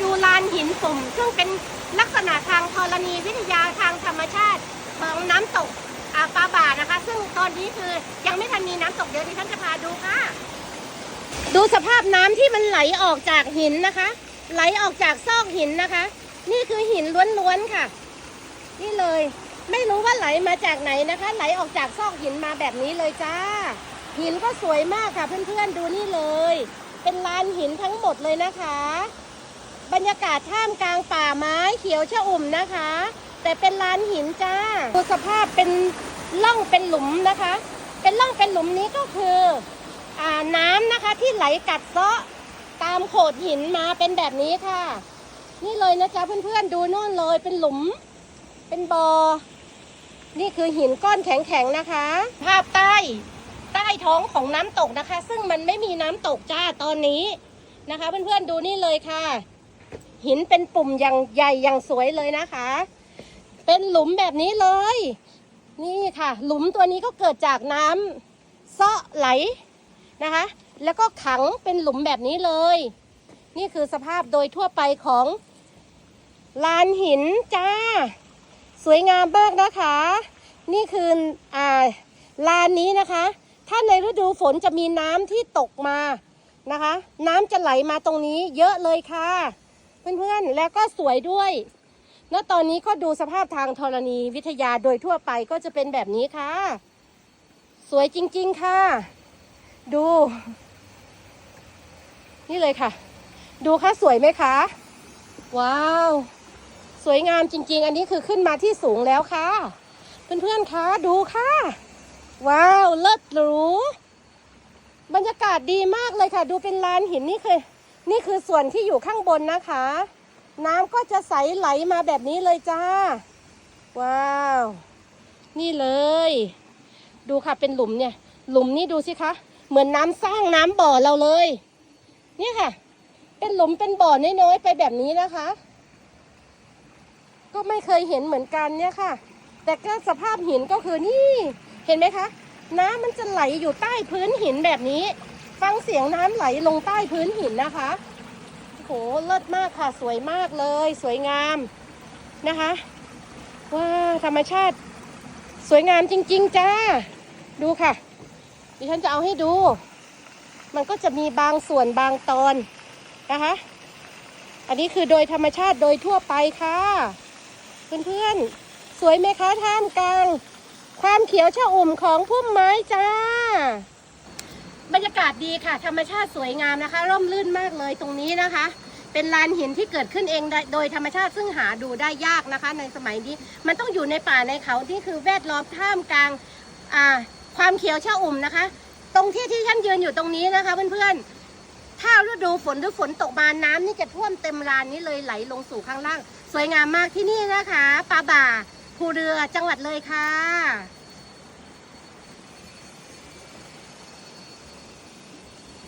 ดูลานหินปุ่ม ซึ่งเป็นลักษณะทางธรณีวิทยาทางธรรมชาติของน้ำตกอาปาบานะคะ ซึ่งตอนนี้คือยังไม่ทันมีน้ำตกเดี๋ยวดิฉันจะพาดูค่ะ ดูสภาพน้ำที่มันไหลออกจากหินนะคะ ไหลออกจากซอกหินนะคะ นี่คือหินล้วนๆค่ะ นี่เลย ไม่รู้ว่าไหลมาจากไหนนะคะ ไหลออกจากซอกหินมาแบบนี้เลยจ้า หินก็สวยมากค่ะเพื่อนๆดูนี่เลย เป็นลานหินทั้งหมดเลยนะคะ บรรยากาศท่ามกลางป่าไม้เขียวชอุ่มนะคะ แต่เป็นลานหินจ้าดูสภาพเป็นล่องเป็นหลุมนะคะ เป็นล่องเป็นหลุมนี้ก็คืออน้ำนะคะที่ไหลกัดเซาะตามโขดหินมาเป็นแบบนี้ค่ะ นี่เลยนะจ๊ะเพื่อนๆดูโน่นเลยเป็นหลุม เป็นบอ่อนี่คือหินก้อนแข็งๆนะคะ ภาพใต้ใต้ท้องของน้ำตกนะคะ ซึ่งมันไม่มีน้ำตกจ้าตอนนี้นะคะ เพื่อนๆดูนี่เลยค่ะ หินเป็นปุ่มอย่างใหญ่อย่างสวยเลยนะคะ เป็นหลุมแบบนี้เลย นี่ค่ะ หลุมตัวนี้ก็เกิดจากน้ำเซาะไหลนะคะ แล้วก็ขังเป็นหลุมแบบนี้เลย นี่คือสภาพโดยทั่วไปของลานหินจ้า สวยงามมากนะคะ นี่คืออ่าลานนี้นะคะ ถ้าในฤดูฝนจะมีน้ำที่ตกมานะคะ น้ำจะไหลมาตรงนี้เยอะเลยค่ะ เพื่อนๆ แล้วก็สวยด้วยแล้วตอนนี้ก็ดูสภาพทางธรณีวิทยาโดยทั่วไปก็จะเป็นแบบนี้ค่ะ สวยจริงๆค่ะ ดู นี่เลยค่ะ ดูค่ะสวยไหมคะ ว้าว สวยงามจริง ๆ อันนี้คือขึ้นมาที่สูงแล้วค่ะ เพื่อนๆคะดูค่ะ ว้าว เลิศหรูบรรยากาศดีมากเลยค่ะ ดูเป็นลานหินนี่คือ นี่คือส่วนที่อยู่ข้างบนนะคะ น้ำก็จะใสไหลมาแบบนี้เลยจ้า ว้าว นี่เลย ดูค่ะเป็นหลุมเนี่ย หลุมนี่ดูสิคะ เหมือนน้ำสร้างน้ำบ่อเราเลย เนี่ยค่ะ เป็นหลุมเป็นบ่อน้อยๆไปแบบนี้นะคะ ก็ไม่เคยเห็นเหมือนกันเนี่ยค่ะ แต่ก็สภาพหินก็คือนี่ เห็นไหมคะ น้ำมันจะไหลอยู่ใต้พื้นหินแบบนี้ ฟังเสียงน้ำไหลลงใต้พื้นหินนะคะโอ้โหเลิศมากค่ะสวยมากเลย สวยงามนะคะว้าธรรมชาติ สวยงามจริง ๆ จ้า ดูค่ะ ดิฉันจะเอาให้ดู มันก็จะมีบางส่วนบางตอนนะคะ อันนี้คือโดยธรรมชาติโดยทั่วไปค่ะ เพื่อนๆ สวยไหมคะท่ามกลาง ความเขียวชอุ่มของพุ่มไม้จ้า ดีค่ะ ธรรมชาติสวยงามนะคะ ร่มรื่นมากเลยตรงนี้นะคะ เป็นลานหินที่เกิดขึ้นเองโดยธรรมชาติซึ่งหาดูได้ยากนะคะ ในสมัยนี้ มันต้องอยู่ในป่าในเขาที่คือแวดล้อมท่ามกลางความเขียวชอุ่มนะคะ ตรงที่ที่ฉันยืนอยู่ตรงนี้นะคะเพื่อนๆ ถ้าฤดูฝนหรือฝนตกมาน้ำนี่จะท่วมเต็มลานนี้เลยไหลลงสู่ข้างล่าง สวยงามมากที่นี่นะคะปลาบ่าภูเรือจังหวัดเลยค่ะ